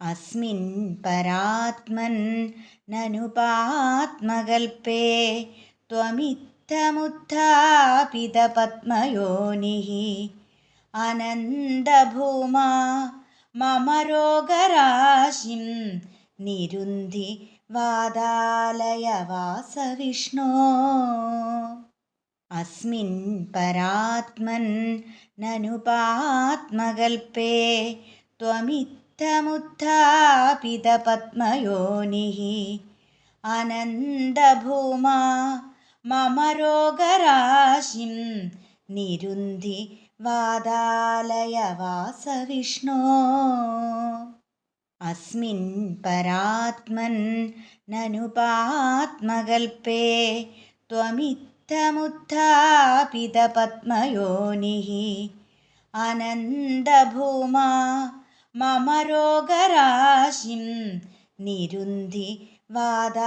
अस्मिन् परात्मन् ननुपात्मकल्पे त्वमित्थमुत्थापितपद्मयोनिः। अनन्दभूमा मम रोगराशिं निरुन्धि वादालयवासविष्णो। अस्मिन् परात्मन् ननुपात्मकल्पे त्वमित्थमुत्थापितपद्मयोनिः अनन्दभूमा मम रोगराशिं निरुन्धि वादालयवासविष्णो। अस्मिन् परात्मन् ननुपात्मकल्पे त्वमित्थमुत्थापितपद्मयोनिः अनन्दभूमा मम रोगराशिं निरुन्धि वादालयवासविष्णो